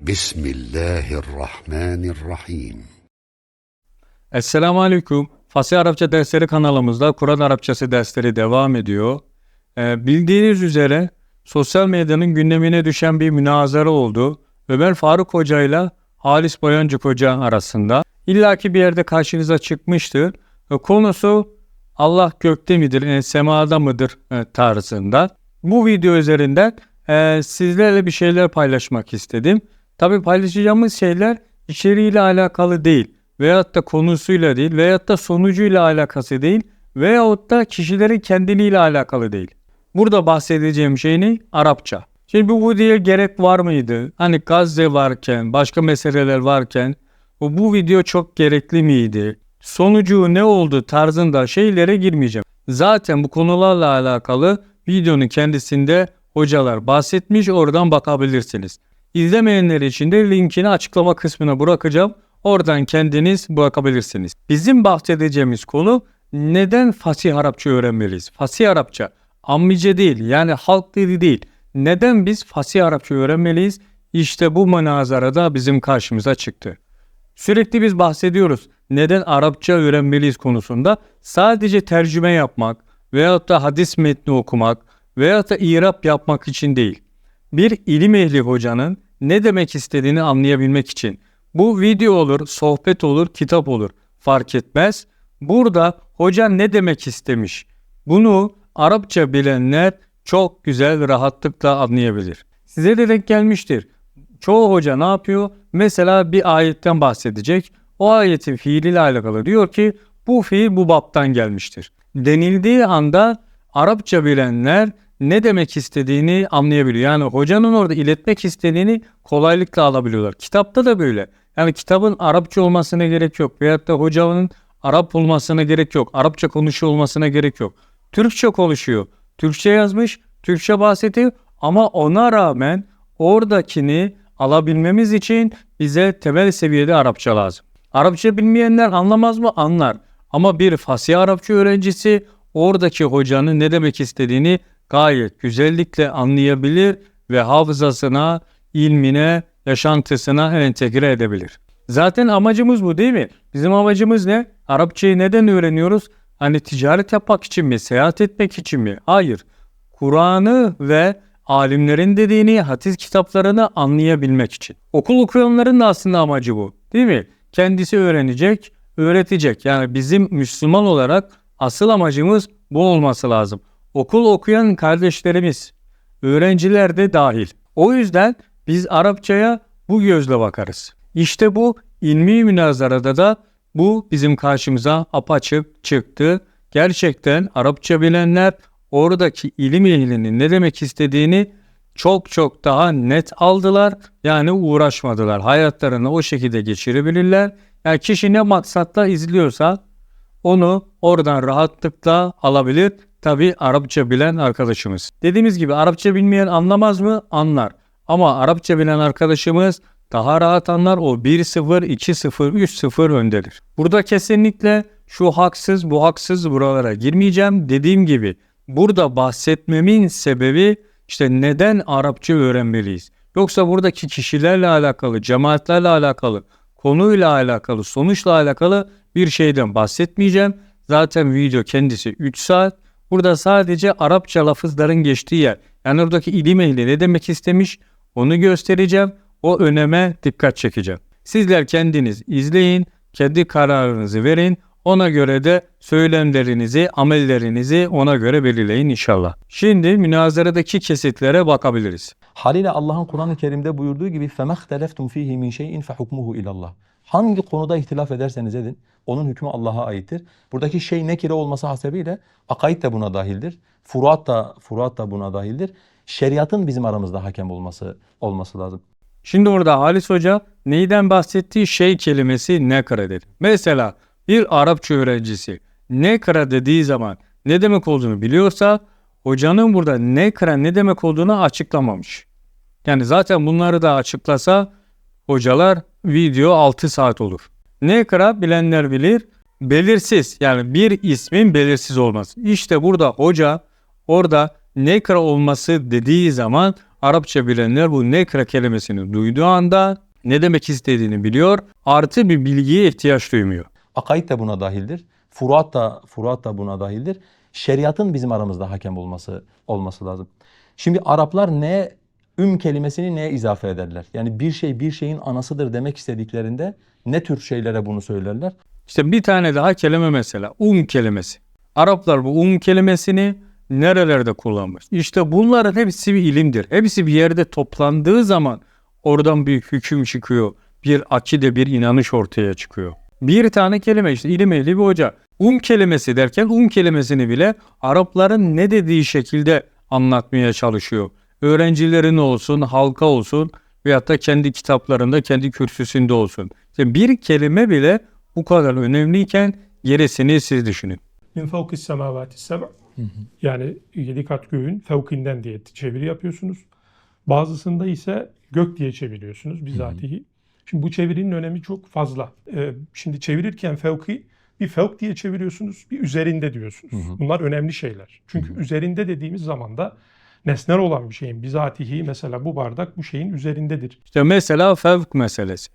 Bismillahirrahmanirrahim. Esselamu Aleyküm. Fasih Arapça dersleri kanalımızda Kur'an Arapçası dersleri devam ediyor. Ee, bildiğiniz üzere sosyal medyanın gündemine düşen bir münazara oldu. Ömer Faruk Hoca ile Halis Boyancık Hoca arasında. İlla ki bir yerde karşınıza çıkmıştır. Ee, konusu Allah gökte midir, yani semada mıdır e, tarzında. Bu video üzerinden e, sizlerle bir şeyler paylaşmak istedim. Tabi paylaşacağımız şeyler içeriğiyle alakalı değil veyahut da konusuyla değil veyahut da sonucuyla alakası değil veyahut da kişilerin kendiliğiyle alakalı değil. Burada bahsedeceğim şey ne? Arapça. Şimdi bu videoya gerek var mıydı? Hani Gazze varken, başka meseleler varken bu, bu video çok gerekli miydi? Sonucu ne oldu tarzında şeylere girmeyeceğim. Zaten bu konularla alakalı videonun kendisinde hocalar bahsetmiş oradan bakabilirsiniz. İzlemeyenler için de linkini açıklama kısmına bırakacağım. Oradan kendiniz bakabilirsiniz. Bizim bahsedeceğimiz konu neden Fasih Arapça öğrenmeliyiz? Fasih Arapça ammice değil yani halk dili değil. Neden biz Fasih Arapça öğrenmeliyiz? İşte bu münazarada bizim karşımıza çıktı. Sürekli biz bahsediyoruz. Neden Arapça öğrenmeliyiz konusunda sadece tercüme yapmak veyahut da hadis metni okumak veyahut da irap yapmak için değil. Bir ilim ehli hocanın ne demek istediğini anlayabilmek için. Bu video olur, sohbet olur, kitap olur. Fark etmez. Burada hoca ne demek istemiş? Bunu Arapça bilenler çok güzel rahatlıkla anlayabilir. Size de denk gelmiştir. Çoğu hoca ne yapıyor? Mesela bir ayetten bahsedecek. O ayetin fiiliyle alakalı diyor ki bu fiil bu baptan gelmiştir. Denildiği anda Arapça bilenler ne demek istediğini anlayabiliyor. Yani hocanın orada iletmek istediğini kolaylıkla alabiliyorlar. Kitapta da böyle. Yani kitabın Arapça olmasına gerek yok. Veyahut da hocanın Arap olmasına gerek yok. Arapça konuşuyor olmasına gerek yok. Türkçe konuşuyor. Türkçe yazmış, Türkçe bahsediyor ama ona rağmen oradakini alabilmemiz için bize temel seviyede Arapça lazım. Arapça bilmeyenler anlamaz mı? Anlar. Ama bir fasih Arapça öğrencisi oradaki hocanın ne demek istediğini gayet güzellikle anlayabilir ve hafızasına, ilmine, yaşantısına entegre edebilir. Zaten amacımız bu değil mi? Bizim amacımız ne? Arapçayı neden öğreniyoruz? Hani ticaret yapmak için mi? Seyahat etmek için mi? Hayır. Kur'an'ı ve alimlerin dediğini, hadis kitaplarını anlayabilmek için. Okul okuyanların da aslında amacı bu. Değil mi? Kendisi öğrenecek, öğretecek. Yani bizim Müslüman olarak asıl amacımız bu olması lazım. Okul okuyan kardeşlerimiz, öğrenciler de dahil. O yüzden biz Arapçaya bu gözle bakarız. İşte bu ilmi münazarada da bu bizim karşımıza apaçık çıktı. Gerçekten Arapça bilenler oradaki ilim ehlinin ne demek istediğini çok çok daha net aldılar. Yani uğraşmadılar. Hayatlarını o şekilde geçirebilirler. Yani kişi ne maksatla izliyorsa onu oradan rahatlıkla alabilir. Tabi Arapça bilen arkadaşımız. Dediğimiz gibi Arapça bilmeyen anlamaz mı? Anlar. Ama Arapça bilen arkadaşımız daha rahat anlar. O 1-0, 2-0, 3-0 öndedir. Burada kesinlikle şu haksız, bu haksız buralara girmeyeceğim. Dediğim gibi burada bahsetmemin sebebi işte neden Arapça öğrenmeliyiz? Yoksa buradaki kişilerle alakalı, cemaatlerle alakalı, konuyla alakalı, sonuçla alakalı bir şeyden bahsetmeyeceğim. Zaten video kendisi 3 saat. Burada sadece Arapça lafızların geçtiği yer. Yani oradaki ilim ehli ne demek istemiş onu göstereceğim. O öneme dikkat çekeceğim. Sizler kendiniz izleyin, kendi kararınızı verin. Ona göre de söylemlerinizi, amellerinizi ona göre belirleyin inşallah. Şimdi münazaradaki kesitlere bakabiliriz. Haliyle Allah'ın Kur'an-ı Kerim'de buyurduğu gibi فَمَا اخْتَلَفْتُمْ ف۪يهِ مِنْ شَيْءٍ فَحُكْمُهُ اِلَى اللّٰهِ Hangi konuda ihtilaf ederseniz edin, onun hükmü Allah'a aittir. Buradaki şey nekire olması hasebiyle akaid de buna dahildir. Furuat da, furuat da buna dahildir. Şeriatın bizim aramızda hakem olması olması lazım. Şimdi orada Halis Hoca neyden bahsettiği şey kelimesi nekra dedi. Mesela bir Arapça öğrencisi nekra dediği zaman ne demek olduğunu biliyorsa hocanın burada nekra ne demek olduğunu açıklamamış. Yani zaten bunları da açıklasa hocalar video 6 saat olur. Nekra bilenler bilir belirsiz yani bir ismin belirsiz olması. İşte burada hoca orada nekra olması dediği zaman Arapça bilenler bu nekre kelimesini duyduğu anda ne demek istediğini biliyor. Artı bir bilgiye ihtiyaç duymuyor. Akaid de buna dahildir. Furuat da, furuat da buna dahildir. Şeriatın bizim aramızda hakem olması olması lazım. Şimdi Araplar ne üm kelimesini neye izafe ederler? Yani bir şey bir şeyin anasıdır demek istediklerinde ne tür şeylere bunu söylerler? İşte bir tane daha kelime mesela um kelimesi. Araplar bu um kelimesini nerelerde kullanmış? İşte bunların hepsi bir ilimdir. Hepsi bir yerde toplandığı zaman oradan bir hüküm çıkıyor. Bir akide, bir inanış ortaya çıkıyor. Bir tane kelime işte ilim ehli bir hoca. Um kelimesi derken um kelimesini bile Arapların ne dediği şekilde anlatmaya çalışıyor. Öğrencilerin olsun, halka olsun veyahut da kendi kitaplarında, kendi kürsüsünde olsun. İşte bir kelime bile bu kadar önemliyken gerisini siz düşünün. min fevki semavati seb' yani yedi kat göğün fevkinden diye çeviri yapıyorsunuz. Bazısında ise gök diye çeviriyorsunuz bizatihi. Şimdi bu çevirinin önemi çok fazla. Ee, şimdi çevirirken fevki bir fevk diye çeviriyorsunuz, bir üzerinde diyorsunuz. Bunlar önemli şeyler. Çünkü üzerinde dediğimiz zaman da nesnel olan bir şeyin bizatihi mesela bu bardak bu şeyin üzerindedir. İşte mesela fevk meselesi.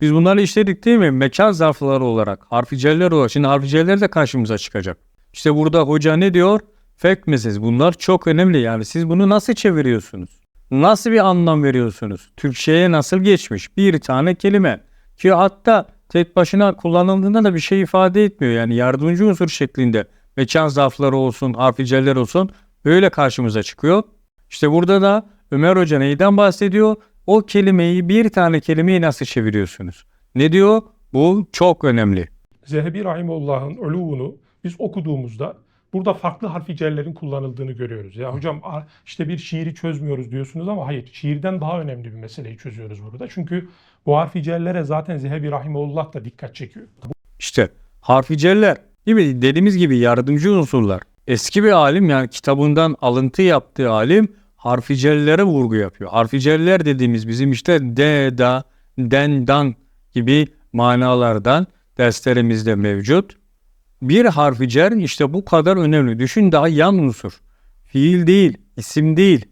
Biz bunları işledik değil mi? Mekan zarfları olarak, harficeller olarak. Şimdi harficeller de karşımıza çıkacak. İşte burada hoca ne diyor? Fevk meselesi. Bunlar çok önemli. Yani siz bunu nasıl çeviriyorsunuz? Nasıl bir anlam veriyorsunuz? Türkçe'ye nasıl geçmiş? Bir tane kelime. Ki hatta tek başına kullanıldığında da bir şey ifade etmiyor. Yani yardımcı unsur şeklinde. Mekan zarfları olsun, harficeller olsun. Böyle karşımıza çıkıyor. İşte burada da Ömer Hoca neyden bahsediyor? O kelimeyi bir tane kelimeyi nasıl çeviriyorsunuz? Ne diyor? Bu çok önemli. Zehebi Rahimullah'ın uluvunu biz okuduğumuzda burada farklı harficellerin kullanıldığını görüyoruz. Ya hocam a- işte bir şiiri çözmüyoruz diyorsunuz ama hayır şiirden daha önemli bir meseleyi çözüyoruz burada. Çünkü bu harficellere zaten Zehebi Rahimullah da dikkat çekiyor. İşte harficeller değil mi? Dediğimiz gibi yardımcı unsurlar. Eski bir alim yani kitabından alıntı yaptığı alim harficellere vurgu yapıyor. Harficeller dediğimiz bizim işte de, da, den, dan gibi manalardan derslerimizde mevcut. Bir harficer işte bu kadar önemli. Düşün daha yan unsur. Fiil değil, isim değil.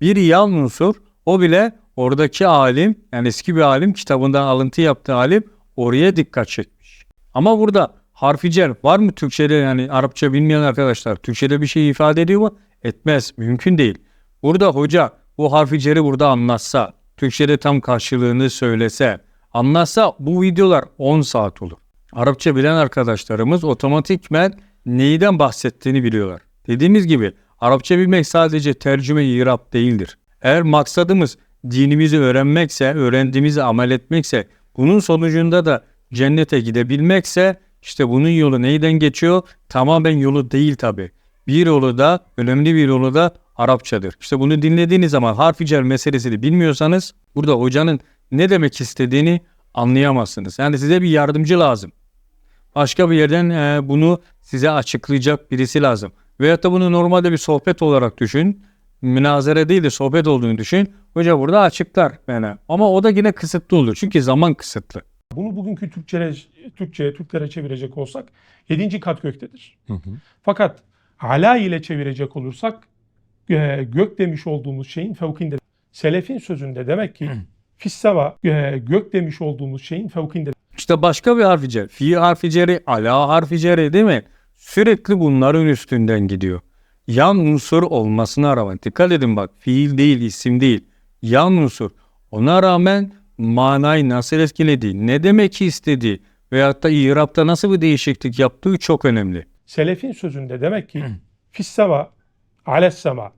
Bir yan unsur o bile oradaki alim yani eski bir alim kitabından alıntı yaptığı alim oraya dikkat çekmiş. Ama burada harficer var mı Türkçe'de yani Arapça bilmeyen arkadaşlar Türkçe'de bir şey ifade ediyor mu? Etmez. Mümkün değil. Burada hoca bu harficeri burada anlatsa, Türkçe'de tam karşılığını söylese, anlatsa bu videolar 10 saat olur. Arapça bilen arkadaşlarımız otomatikmen neyden bahsettiğini biliyorlar. Dediğimiz gibi Arapça bilmek sadece tercüme irap değildir. Eğer maksadımız dinimizi öğrenmekse, öğrendiğimizi amel etmekse, bunun sonucunda da cennete gidebilmekse işte bunun yolu neyden geçiyor? Tamamen yolu değil tabi. Bir yolu da önemli bir yolu da Arapçadır. İşte bunu dinlediğiniz zaman harficer meselesini bilmiyorsanız burada hocanın ne demek istediğini anlayamazsınız. Yani size bir yardımcı lazım. Başka bir yerden e, bunu size açıklayacak birisi lazım. Veyahut da bunu normalde bir sohbet olarak düşün. Münazere değil de sohbet olduğunu düşün. Hoca burada açıklar bana. Ama o da yine kısıtlı olur. Çünkü zaman kısıtlı. Bunu bugünkü Türkçe'ye, Türkçe'ye, Türklere çevirecek olsak 7. kat göktedir. Fakat ala ile çevirecek olursak e, gök demiş olduğumuz şeyin fevkinde. Selefin sözünde demek ki fisseva e, gök demiş olduğumuz şeyin fevkinde. İşte başka bir harficer. Fi harficeri, ala harficeri değil mi? Sürekli bunların üstünden gidiyor. Yan unsur olmasına rağmen. Dikkat edin bak. Fiil değil, isim değil. Yan unsur. Ona rağmen manayı nasıl etkilediği, ne demek istediği veyahut da İrab'da nasıl bir değişiklik yaptığı çok önemli. Selefin sözünde demek ki fisseva ales sema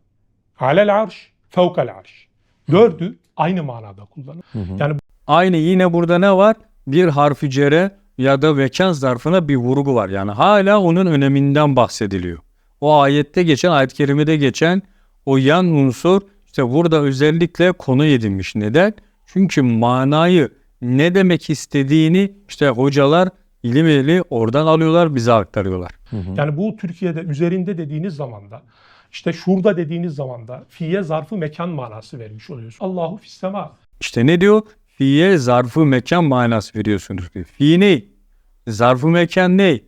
alel arş fevkel arş. Dördü aynı manada kullanılır. Yani Aynı yine burada ne var? Bir harficere ya da mekan zarfına bir vurgu var. Yani hala onun öneminden bahsediliyor. O ayette geçen, ayet-i kerimede geçen o yan unsur işte burada özellikle konu edinmiş. Neden? Çünkü manayı ne demek istediğini işte hocalar ilim ehli oradan alıyorlar bize aktarıyorlar. Yani bu Türkiye'de üzerinde dediğiniz zaman da işte şurada dediğiniz zaman da fiye zarfı mekan manası vermiş oluyorsun. Allahu fissema. İşte ne diyor? Fiye zarfı mekan manası veriyorsunuz. Fi ne? Zarfı mekan ne?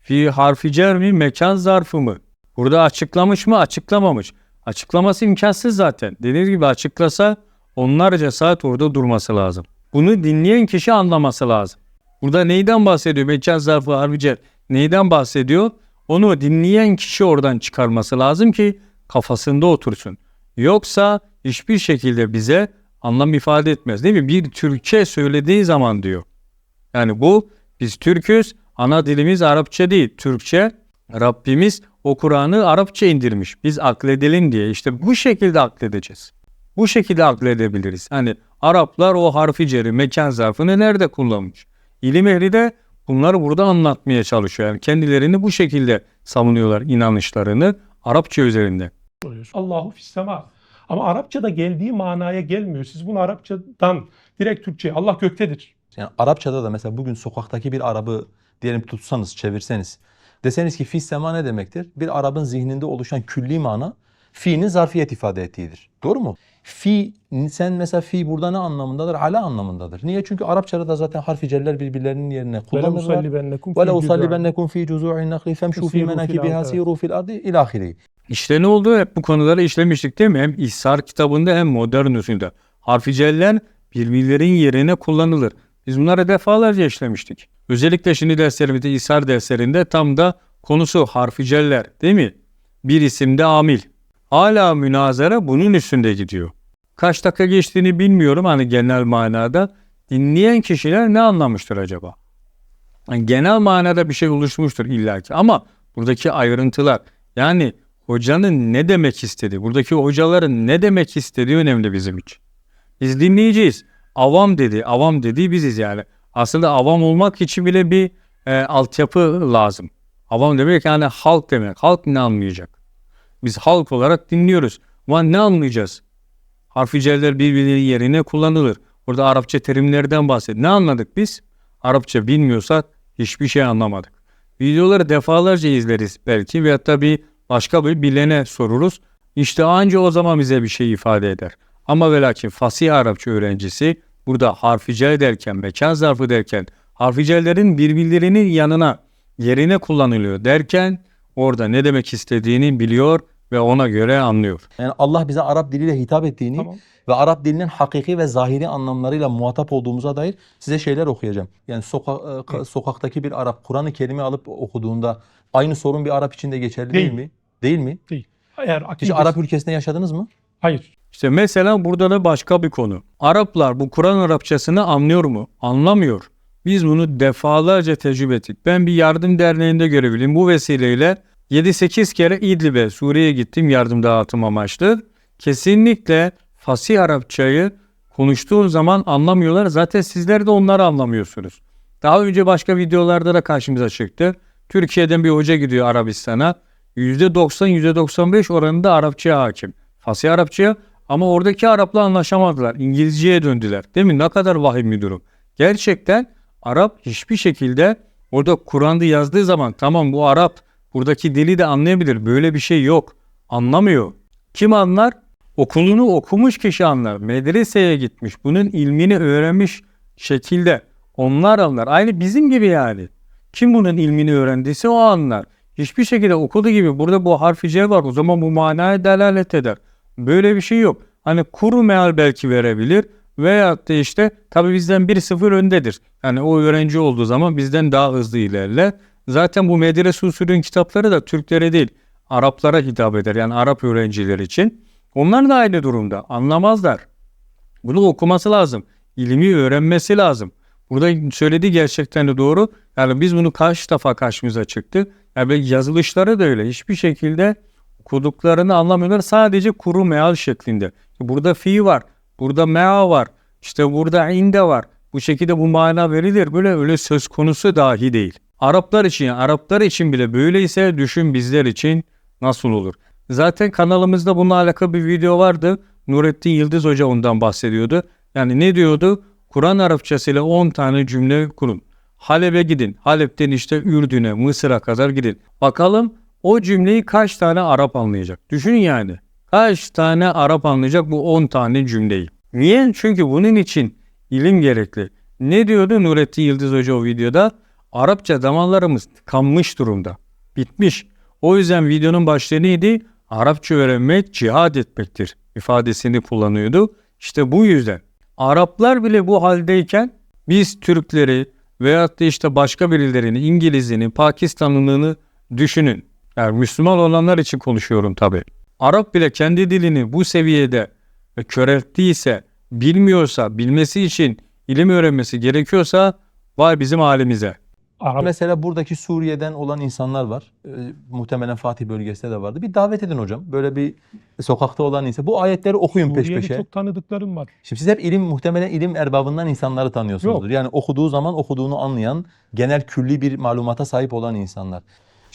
Fi harfi cer mi? Mekan zarfı mı? Burada açıklamış mı? Açıklamamış. Açıklaması imkansız zaten. Dediğiniz gibi açıklasa onlarca saat orada durması lazım. Bunu dinleyen kişi anlaması lazım. Burada neyden bahsediyor? Mekan zarfı harbice neyden bahsediyor? Onu dinleyen kişi oradan çıkarması lazım ki kafasında otursun. Yoksa hiçbir şekilde bize anlam ifade etmez. Değil mi? Bir Türkçe söylediği zaman diyor. Yani bu biz Türküz, ana dilimiz Arapça değil, Türkçe. Rabbimiz o Kur'an'ı Arapça indirmiş. Biz akledelim diye işte bu şekilde akledeceğiz. Bu şekilde akledebiliriz. Hani Araplar o harfi ceri, mekan zarfını nerede kullanmış? İlim ehli de bunları burada anlatmaya çalışıyor. Yani kendilerini bu şekilde savunuyorlar inanışlarını Arapça üzerinde. Allahu fissema. Ama Arapçada geldiği manaya gelmiyor. Siz bunu Arapçadan direkt Türkçe'ye Allah göktedir. Yani Arapçada da mesela bugün sokaktaki bir Arabı diyelim tutsanız, çevirseniz. Deseniz ki fi sema ne demektir? Bir Arap'ın zihninde oluşan külli mana fi'nin zarfiyet ifade ettiğidir. Doğru mu? Fi, sen mesela fi burada ne anlamındadır? Ala anlamındadır. Niye? Çünkü Arapçada da zaten harfi celler birbirlerinin yerine kullanırlar. Ve le fi usallibennekum fi cuzu'in nakli femşu fi Fesiru fil menakibiha ardı. siru fil ardi ilahiri. İşte ne oldu? Hep bu konuları işlemiştik değil mi? Hem İhsar kitabında hem modern usulde. Harficeller birbirlerinin yerine kullanılır. Biz bunları defalarca işlemiştik. Özellikle şimdi derslerimizde İhsar derslerinde tam da konusu harficeller değil mi? Bir isimde amil. Hala münazara bunun üstünde gidiyor. Kaç dakika geçtiğini bilmiyorum hani genel manada. Dinleyen kişiler ne anlamıştır acaba? Yani genel manada bir şey oluşmuştur illaki ama buradaki ayrıntılar yani hocanın ne demek istediği, buradaki hocaların ne demek istediği önemli bizim için. Biz dinleyeceğiz. Avam dedi, avam dediği biziz yani. Aslında avam olmak için bile bir e, altyapı lazım. Avam demek yani halk demek. Halk ne anlayacak? Biz halk olarak dinliyoruz. Ama ne anlayacağız? Harficeller birbirinin yerine kullanılır. Burada Arapça terimlerden bahset. Ne anladık biz? Arapça bilmiyorsak hiçbir şey anlamadık. Videoları defalarca izleriz belki ve hatta bir başka bir bilene soruruz. İşte anca o zaman bize bir şey ifade eder. Ama ve lakin fasih Arapça öğrencisi burada harficel derken, mekan zarfı derken harficellerin birbirlerinin yanına, yerine kullanılıyor derken orada ne demek istediğini biliyor ve ona göre anlıyor. Yani Allah bize Arap diliyle hitap ettiğini Tamam. ve Arap dilinin hakiki ve zahiri anlamlarıyla muhatap olduğumuza dair size şeyler okuyacağım. Yani soka, e, ka- sokaktaki bir Arap Kur'an-ı Kerim'i alıp okuduğunda aynı sorun bir Arap için de geçerli değil, Değil. mi? Değil mi? Eğer Hiç. Arap ülkesinde yaşadınız mı? Hayır. İşte mesela burada da başka bir konu. Araplar bu Kur'an Arapçasını anlıyor mu? Anlamıyor. Biz bunu defalarca tecrübe ettik. Ben bir yardım derneğinde görevliyim. Bu vesileyle 7-8 kere İdlib'e, Suriye'ye gittim yardım dağıtım amaçlı. Kesinlikle fasih Arapçayı konuştuğun zaman anlamıyorlar. Zaten sizler de onları anlamıyorsunuz. Daha önce başka videolarda da karşımıza çıktı. Türkiye'den bir hoca gidiyor Arabistan'a. %90, %95 oranında Arapçaya hakim. Fasih Arapçaya ama oradaki Arap'la anlaşamadılar. İngilizceye döndüler. Değil mi? Ne kadar vahim bir durum. Gerçekten Arap hiçbir şekilde orada Kur'an'da yazdığı zaman tamam bu Arap buradaki dili de anlayabilir. Böyle bir şey yok. Anlamıyor. Kim anlar? Okulunu okumuş kişi anlar. Medreseye gitmiş. Bunun ilmini öğrenmiş şekilde. Onlar anlar. Aynı bizim gibi yani. Kim bunun ilmini öğrendiyse o anlar. Hiçbir şekilde okudu gibi burada bu harfi C var. O zaman bu manaya delalet eder. Böyle bir şey yok. Hani kuru meal belki verebilir. Veyahut da işte tabi bizden 1-0 öndedir. Yani o öğrenci olduğu zaman bizden daha hızlı ilerler. Zaten bu medrese usulün kitapları da Türklere değil Araplara hitap eder. Yani Arap öğrenciler için. Onlar da aynı durumda. Anlamazlar. Bunu okuması lazım. İlmi öğrenmesi lazım. Burada söylediği gerçekten de doğru. Yani biz bunu kaç defa karşımıza çıktı. Yani yazılışları da öyle. Hiçbir şekilde okuduklarını anlamıyorlar. Sadece kuru meal şeklinde. Burada fi var. Burada mea var. İşte burada inde var. Bu şekilde bu mana verilir. Böyle öyle söz konusu dahi değil. Araplar için, Araplar için bile böyleyse düşün bizler için nasıl olur? Zaten kanalımızda bununla alakalı bir video vardı. Nurettin Yıldız Hoca ondan bahsediyordu. Yani ne diyordu? Kur'an Arapçasıyla 10 tane cümle kurun. Halep'e gidin. Halep'ten işte Ürdün'e, Mısır'a kadar gidin. Bakalım o cümleyi kaç tane Arap anlayacak? Düşünün yani. Kaç tane Arap anlayacak bu 10 tane cümleyi? Niye? Çünkü bunun için ilim gerekli. Ne diyordu Nurettin Yıldız Hoca o videoda? Arapça damarlarımız tıkanmış durumda. Bitmiş. O yüzden videonun başlığı neydi? Arapça öğrenmek cihad etmektir ifadesini kullanıyordu. İşte bu yüzden Araplar bile bu haldeyken biz Türkleri veyahut da işte başka birilerini, İngilizini, Pakistanlılığını düşünün. Yani Müslüman olanlar için konuşuyorum tabii. Arap bile kendi dilini bu seviyede körelttiyse, bilmiyorsa, bilmesi için ilim öğrenmesi gerekiyorsa vay bizim halimize. Arap Mesela buradaki Suriye'den olan insanlar var. Ee, muhtemelen Fatih bölgesinde de vardı. Bir davet edin hocam. Böyle bir sokakta olan insan. Bu ayetleri okuyun peş Suriyeli peşe. çok tanıdıklarım var. Şimdi siz hep ilim muhtemelen ilim erbabından insanları tanıyorsunuzdur. Yani okuduğu zaman okuduğunu anlayan, genel külli bir malumata sahip olan insanlar.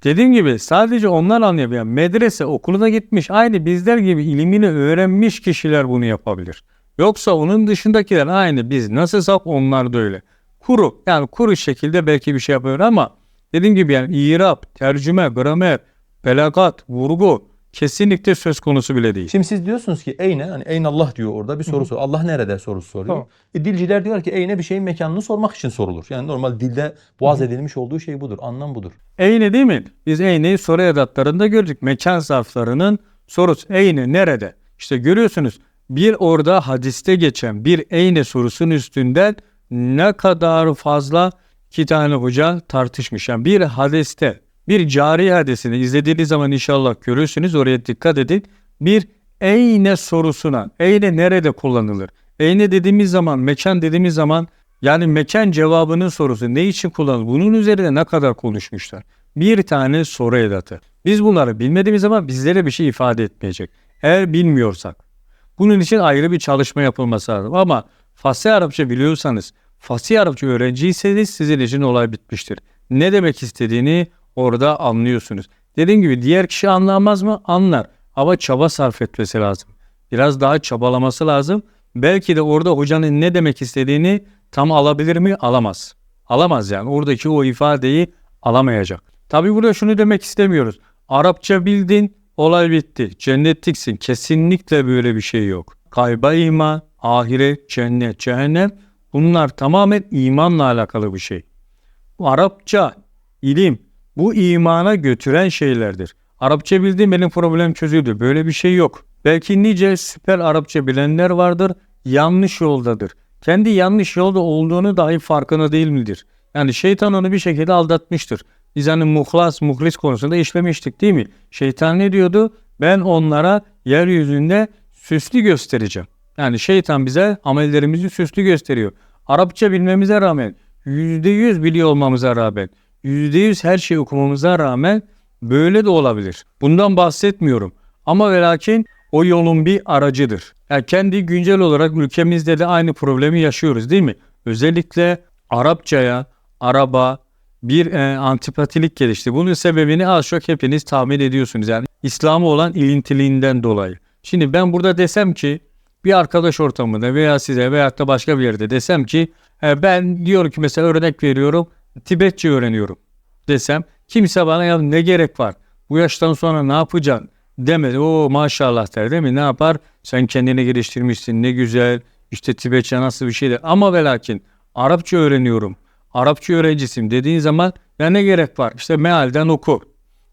Dediğim gibi sadece onlar anlayabiliyor. Yani medrese okuluna gitmiş aynı bizler gibi ilimini öğrenmiş kişiler bunu yapabilir. Yoksa onun dışındakiler aynı biz nasılsak onlar da öyle. Kuru yani kuru şekilde belki bir şey yapıyor ama dediğim gibi yani irap, tercüme, gramer, belagat, vurgu kesinlikle söz konusu bile değil. Şimdi siz diyorsunuz ki eyne, hani eyne Allah diyor orada bir soru soruyor. Allah nerede sorusu soruyor. Tamam. E, dilciler diyor ki eyne bir şeyin mekanını sormak için sorulur. Yani normal dilde boğaz edilmiş olduğu şey budur. Anlam budur. Eyne değil mi? Biz eyneyi soru edatlarında gördük. Mekan zarflarının sorusu. Eyne nerede? İşte görüyorsunuz bir orada hadiste geçen bir eyne sorusunun üstünden ne kadar fazla iki tane hoca tartışmış. Yani bir hadiste bir cari hadisini izlediğiniz zaman inşallah görürsünüz. Oraya dikkat edin. Bir eyne sorusuna, eyne nerede kullanılır? Eyne dediğimiz zaman, mekan dediğimiz zaman yani mekan cevabının sorusu ne için kullanılır? Bunun üzerine ne kadar konuşmuşlar? Bir tane soru edatı. Biz bunları bilmediğimiz zaman bizlere bir şey ifade etmeyecek. Eğer bilmiyorsak. Bunun için ayrı bir çalışma yapılması lazım. Ama Fasih Arapça biliyorsanız, Fasih Arapça öğrenciyseniz sizin için olay bitmiştir. Ne demek istediğini orada anlıyorsunuz. Dediğim gibi diğer kişi anlamaz mı? Anlar. Ama çaba sarf etmesi lazım. Biraz daha çabalaması lazım. Belki de orada hocanın ne demek istediğini tam alabilir mi? Alamaz. Alamaz yani. Oradaki o ifadeyi alamayacak. Tabi burada şunu demek istemiyoruz. Arapça bildin, olay bitti. Cennetliksin. Kesinlikle böyle bir şey yok. Kayba iman, ahiret, cennet, cehennem bunlar tamamen imanla alakalı bir şey. Arapça, ilim bu imana götüren şeylerdir. Arapça bildiğim benim problem çözüldü. Böyle bir şey yok. Belki nice süper Arapça bilenler vardır. Yanlış yoldadır. Kendi yanlış yolda olduğunu dahi farkında değil midir? Yani şeytan onu bir şekilde aldatmıştır. Biz hani muhlas, muhlis konusunda işlemiştik değil mi? Şeytan ne diyordu? Ben onlara yeryüzünde süslü göstereceğim. Yani şeytan bize amellerimizi süslü gösteriyor. Arapça bilmemize rağmen, %100 biliyor olmamıza rağmen, %100 her şeyi okumamıza rağmen böyle de olabilir. Bundan bahsetmiyorum. Ama ve lakin o yolun bir aracıdır. Yani kendi güncel olarak ülkemizde de aynı problemi yaşıyoruz değil mi? Özellikle Arapçaya, araba bir e, antipatilik gelişti. Bunun sebebini az çok hepiniz tahmin ediyorsunuz. Yani İslam'a olan ilintiliğinden dolayı. Şimdi ben burada desem ki bir arkadaş ortamında veya size veyahut da başka bir yerde desem ki e, ben diyor ki mesela örnek veriyorum Tibetçe öğreniyorum desem kimse bana ya ne gerek var bu yaştan sonra ne yapacaksın demedi. O maşallah der değil mi? Ne yapar? Sen kendini geliştirmişsin ne güzel işte Tibetçe nasıl bir şeydir. Ama ve lakin Arapça öğreniyorum. Arapça öğrencisiyim dediğin zaman ya ne gerek var? İşte mealden oku.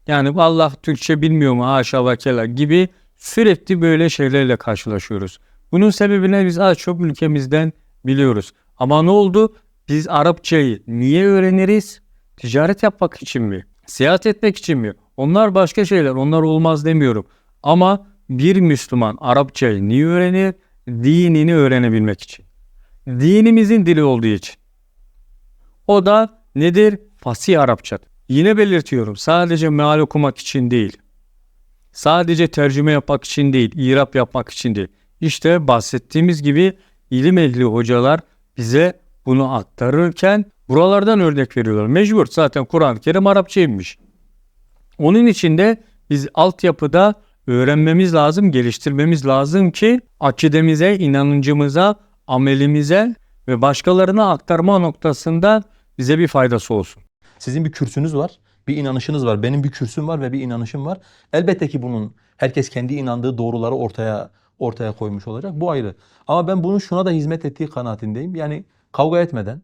Yani Allah Türkçe bilmiyor mu haşa ve gibi sürekli böyle şeylerle karşılaşıyoruz. Bunun sebebini biz az çok ülkemizden biliyoruz. Ama ne oldu? Biz Arapçayı niye öğreniriz? Ticaret yapmak için mi? Seyahat etmek için mi? Onlar başka şeyler. Onlar olmaz demiyorum. Ama bir Müslüman Arapçayı niye öğrenir? Dinini öğrenebilmek için. Dinimizin dili olduğu için. O da nedir? Fasih Arapça. Yine belirtiyorum. Sadece meal okumak için değil. Sadece tercüme yapmak için değil, irap yapmak için değil. İşte bahsettiğimiz gibi ilim ehli hocalar bize bunu aktarırken buralardan örnek veriyorlar. Mecbur zaten Kur'an-ı Kerim Arapçaymış. Onun için de biz altyapıda öğrenmemiz lazım, geliştirmemiz lazım ki akidemize, inancımıza, amelimize ve başkalarına aktarma noktasında bize bir faydası olsun. Sizin bir kürsünüz var, bir inanışınız var. Benim bir kürsüm var ve bir inanışım var. Elbette ki bunun herkes kendi inandığı doğruları ortaya ortaya koymuş olacak. Bu ayrı. Ama ben bunun şuna da hizmet ettiği kanaatindeyim. Yani kavga etmeden,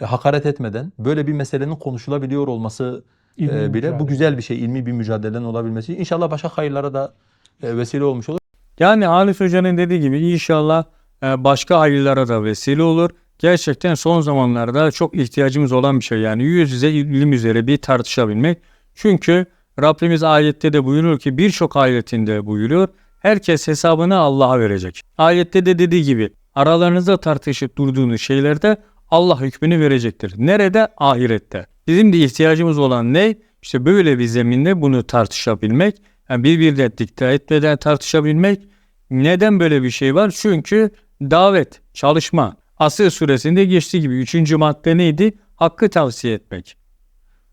e, hakaret etmeden böyle bir meselenin konuşulabiliyor olması İlmi e, bile mücadele. bu güzel bir şey. ilmi bir mücadelenin olabilmesi. İnşallah başka hayırlara da e, vesile olmuş olur. Yani Halis Hoca'nın dediği gibi inşallah başka hayırlara da vesile olur. Gerçekten son zamanlarda çok ihtiyacımız olan bir şey. Yani yüz yüze ilim üzere bir tartışabilmek. Çünkü Rabbimiz ayette de buyuruyor ki birçok ayetinde buyuruyor. Herkes hesabını Allah'a verecek. Ayette de dediği gibi aralarınızda tartışıp durduğunuz şeylerde Allah hükmünü verecektir. Nerede? Ahirette. Bizim de ihtiyacımız olan ne? İşte böyle bir zeminde bunu tartışabilmek. Yani birbirine dikte etmeden tartışabilmek. Neden böyle bir şey var? Çünkü davet, çalışma. Asır suresinde geçtiği gibi üçüncü madde neydi? Hakkı tavsiye etmek.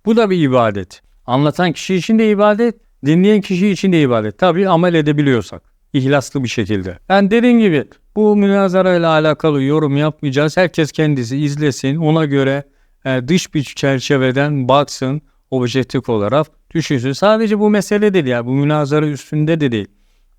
Bu da bir ibadet. Anlatan kişi için de ibadet, dinleyen kişi için de ibadet. Tabii amel edebiliyorsak. ihlaslı bir şekilde. Yani dediğim gibi bu münazara ile alakalı yorum yapmayacağız. Herkes kendisi izlesin. Ona göre e, dış bir çerçeveden baksın objektif olarak düşünsün. Sadece bu mesele değil ya. Bu münazara üstünde de değil.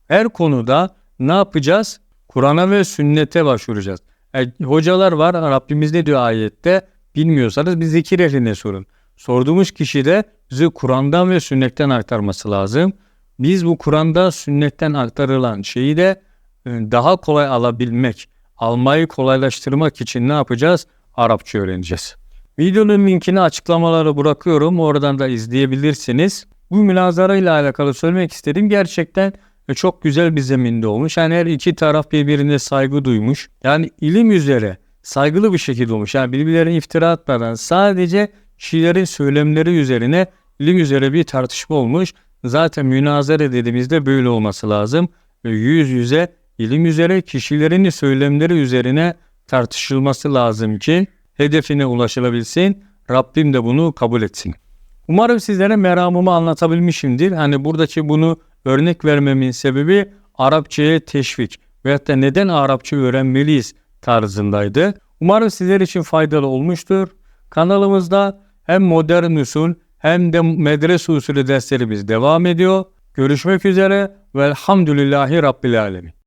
Her konuda ne yapacağız? Kur'an'a ve sünnete başvuracağız. E, hocalar var. Rabbimiz ne diyor ayette? Bilmiyorsanız bir zikir ehline sorun. Sorduğumuz kişi de bizi Kur'an'dan ve sünnetten aktarması lazım. Biz bu Kur'an'da sünnetten aktarılan şeyi de e, daha kolay alabilmek, almayı kolaylaştırmak için ne yapacağız? Arapça öğreneceğiz. Videonun linkini açıklamalara bırakıyorum. Oradan da izleyebilirsiniz. Bu münazara ile alakalı söylemek istedim. Gerçekten e, çok güzel bir zeminde olmuş. Yani her iki taraf birbirine saygı duymuş. Yani ilim üzere saygılı bir şekilde olmuş. Yani birbirlerine iftira atmadan sadece kişilerin söylemleri üzerine ilim üzere bir tartışma olmuş. Zaten münazara dediğimizde böyle olması lazım. Ve yüz yüze ilim üzere kişilerin söylemleri üzerine tartışılması lazım ki hedefine ulaşılabilsin. Rabbim de bunu kabul etsin. Umarım sizlere meramımı anlatabilmişimdir. Hani buradaki bunu örnek vermemin sebebi Arapçaya teşvik veyahut da neden Arapça öğrenmeliyiz tarzındaydı. Umarım sizler için faydalı olmuştur. Kanalımızda hem modern usul hem de medrese usulü derslerimiz devam ediyor. Görüşmek üzere velhamdülillahi Rabbil Alemin.